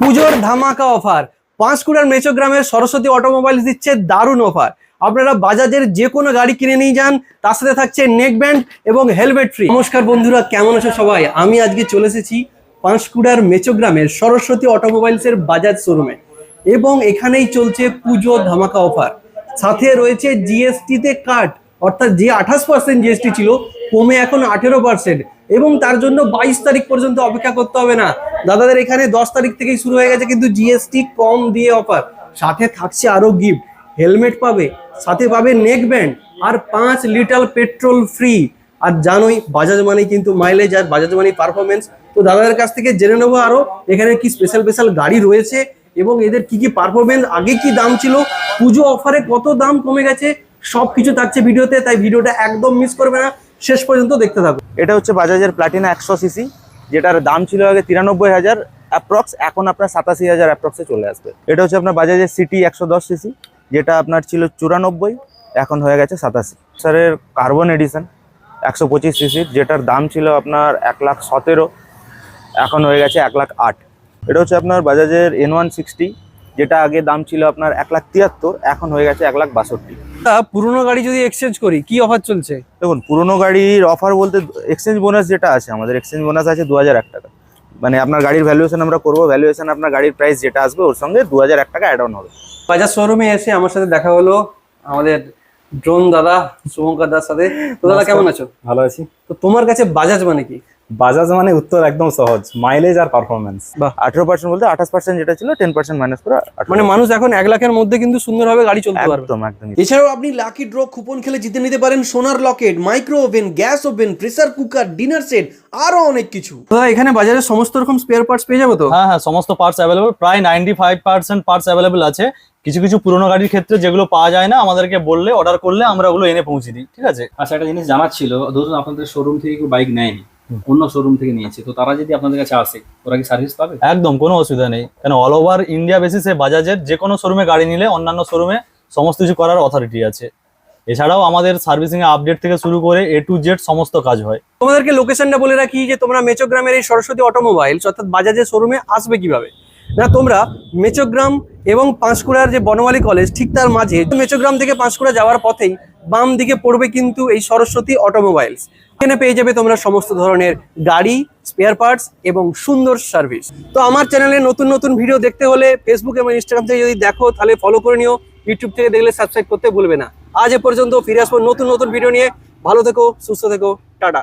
পুজোর ধামাকা অফার পাঁশকুড়ার মেচোগ্রামের সরস্বতী অটোমোবাইলস দিচ্ছে দারুণ অফার আপনারা বাজাজের যে কোনো গাড়ি কিনে নিয়ে যান, তার সাথে থাকছে নেক ব্যান্ড এবং হেলমেট ফ্রি নমস্কার বন্ধুরা, কেমন আছো সবাই? আমি আজকে চলে এসেছি পাঁশকুড়ার মেচোগ্রামের সরস্বতী অটোমোবাইলসের বাজাজ শোরুমে এবং এখানেই চলছে পুজো ধামাকা অফার সাথে রয়েছে জিএসটিতে কাট অর্থাৎ যে আঠাশ পার্সেন্ট জিএসটি ছিল, কমে এখন আঠেরো পার্সেন্ট এবং তার জন্য বাইশ তারিখ পর্যন্ত অপেক্ষা করতে হবে না। দাদাদের এখানে দশ তারিখ থেকেই শুরু হয়ে গেছে, কিন্তু জিএসটি কম দিয়ে অফার সাথে থাকছে আরও গিফট হেলমেট পাবে, সাথে পাবে নেক ব্যান্ড আর পাঁচ লিটার পেট্রোল ফ্রি আর জানোই বাজাজ মানে কিন্তু মাইলেজ আর বাজাজ মানে পারফরমেন্স তো দাদাদের কাছ থেকে জেনে নেব আরও, এখানে কি স্পেশাল স্পেশাল গাড়ি রয়েছে এবং এদের কি কি পারফরমেন্স আগে কি দাম ছিল, পুজো অফারে কত দাম কমে গেছে সব কিছু থাকছে ভিডিওতে, তাই ভিডিওটা একদম মিস করবে না। শেষ পর্যন্ত দেখতে থাকো এটা হচ্ছে বাজাজের প্লাটিনা একশো সিসি, যেটার দাম ছিল আগে তিরানব্বই হাজার অ্যাপ্রক্স এখন আপনার সাতাশি হাজার অ্যাপ্রক্সে চলে আসবে। এটা হচ্ছে আপনার বাজাজের সিটি একশো দশ সিসি, যেটা আপনার ছিল চুরানব্বই, এখন হয়ে গেছে সাতাশি। স্যারের কার্বন এডিশন একশো পঁচিশ সিসির যেটার দাম ছিল আপনার এক লাখ সতেরো, এখন হয়ে গেছে এক লাখ আট। এটা হচ্ছে আপনার বাজাজের এন ওয়ান সিক্সটি যেটা আগে দাম ছিল আপনার এক লাখ তিয়াত্তর এখন হয়ে গেছে এক লাখ বাষট্টি। তা পুরনো গাড়ি যদি এক্সচেঞ্জ করি কি অফার চলছে? দেখুন পুরোনো গাড়ির অফার বলতে এক্সচেঞ্জ বোনাস যেটা আছে আমাদের এক্সচেঞ্জ বোনাস আছে দু হাজার এক টাকা। মানে আপনার গাড়ির ভ্যালুয়েশন আমরা করব ভ্যালুয়েশন আপনার গাড়ির প্রাইস যেটা আসবে ওর সঙ্গে দু হাজার এক টাকা অ্যাড অন হবে। বাজাজ শোরুমে এসে আমার সাথে দেখা হলো আমাদের ড্রোন দাদা শুভঙ্কর দাদার সাথে। তো দাদা কেমন আছো? ভালো আছি। তো তোমার কাছে বাজাজ মানে কি? বাজাজ মানে উত্তর একদম সহজ মাইলেজ আর পারফরমেন্স আঠেরো পার্সেন্ট বলতে আঠাশ পার্সেন্ট যেটা ছিল টেন পার্সেন্ট মাইনাস করে 18 মানে মানুষ এখন এক লাখের মধ্যে কিন্তু সুন্দরভাবে গাড়ি চলতে পারবে। একদম একদম। এছাড়াও আপনি লাকি ড্র কুপন খেলে জিতে নিতে পারেন সোনার locket micro oven gas oven pressure cooker dinner set আরও অনেক কিছু। এখানে বাজারে সমস্ত রকম স্পেয়ার পার্টস পেয়ে যাব তো? হ্যাঁ হ্যাঁ সমস্ত পার্টস অ্যাভেলেবল প্রায় ninety five percent parts available আছে। কিছু কিছু পুরোনো গাড়ির ক্ষেত্রে যেগুলো পাওয়া যায় না আমাদেরকে বললে অর্ডার করলে আমরা ওগুলো এনে পৌঁছে দিই ঠিক আছে? আচ্ছা একটা জিনিস জানার ছিল। ধরুন আপনাদের শোরুম থেকে কেউ বাইক নেয়নি। অন্য শোরুম থেকে নিয়েছে। তো তারা যদি আপনাদের কাছে আসে ওরা কি সার্ভিস পাবে? একদম কোনো অসুবিধা নেই। কেন অল ওভার ইন্ডিয়া বেসিসে বাজাজের যে কোনো শোরুমে গাড়ি নিলে অন্যান্য শোরুমে সমস্ত কিছু করার অথরিটি আছে। এছাড়াও আমাদের সার্ভিসিং এ আপডেট থেকে শুরু করে এ টু জেড সমস্ত কাজ হয়। তোমাদেরকে লোকেশনটা বলে রাখি যে তোমরা মেচোগ্রামের এই সরস্বতী অটোমোবাইলস অর্থাৎ বাজাজের শোরুমে আসবে কীভাবে? না, তোমরা মেচোগ্রাম এবং পাঁশকুড়ার যে বনমালী কলেজ, ঠিক তার মাঝে মেচোগ্রাম থেকে পাঁশকুড়া যাওয়ার পথেই বাম দিকে পড়বে কিন্তু এই সরস্বতী অটোমোবাইলস এখানে পেয়ে যাবে তোমরা সমস্ত ধরনের গাড়ি স্পেয়ার পার্টস এবং সুন্দর সার্ভিস তো আমার চ্যানেলে নতুন নতুন ভিডিও দেখতে হলে ফেসবুক এবং ইনস্টাগ্রাম থেকে যদি দেখো, তাহলে ফলো করে নিও। ইউটিউব থেকে দেখলে সাবস্ক্রাইব করতে ভুলবে না। আজ এ পর্যন্ত ফিরে আসব নতুন নতুন ভিডিও নিয়ে। ভালো থেকো, সুস্থ থেকো, টাটা।